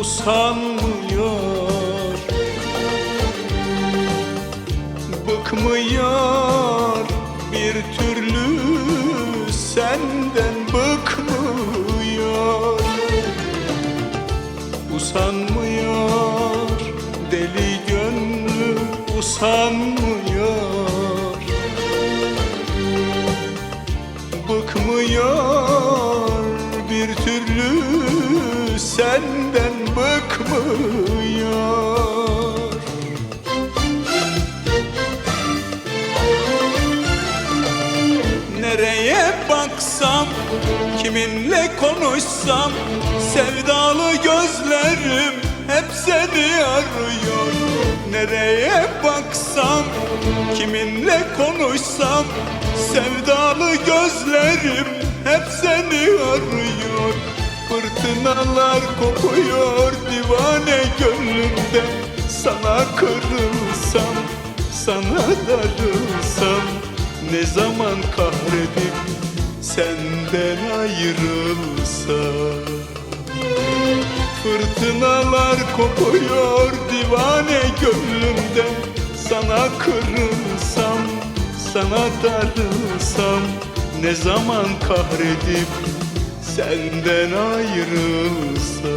usanmıyor. Bıkmıyor bir türlü senden bıkmıyor. Usanmıyor deli gönlüm usanmıyor. Bıkmıyor bir türlü senden bıkmıyor. Nereye baksam, kiminle konuşsam Sevdalı gözlerim hep seni arıyor. Nereye baksam, kiminle konuşsam Sevdalı gözlerim hep seni arıyor Fırtınalar kopuyor divane gönlümde. Sana kırılsam, sana darılsam ne zaman kahredip senden ayrılsam? Fırtınalar kopuyor divane gönlümde. Sana kırılsam, sana darılsam Ne zaman kahredip senden ayrılsam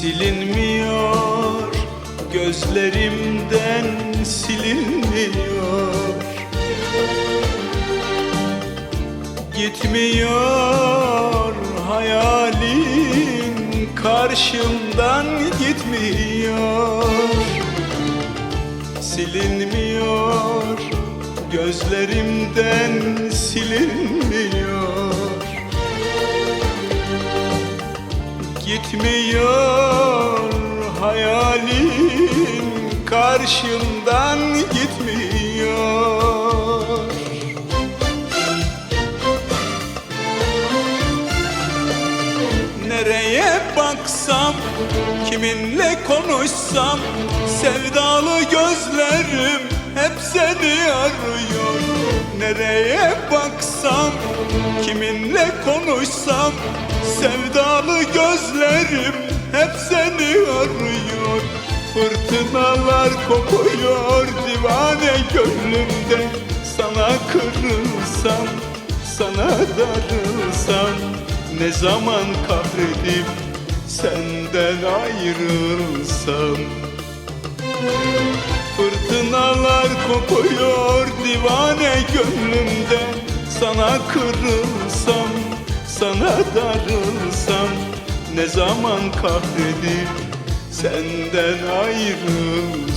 Silinmiyor gözlerimden silinmiyor. Gitmiyor hayalin karşımdan gitmiyor. Silinmiyor gözlerimden silinmiyor Gitmiyor hayalin karşımdan gitmiyor. Nereye baksam, kiminle konuşsam Sevdalı gözlerim hep seni arıyor Nereye baksam, kiminle konuşsam Sevdalı gözlerim hep seni arıyor. Fırtınalar kopuyor divane gönlümde. Sana kırılsam, sana darılsam Ne zaman kahredip senden ayrılsam Fırtınalar kopuyor divane gönlümde. Sana kırılsam, sana darılsam Ne zaman kahredip senden ayrılsam?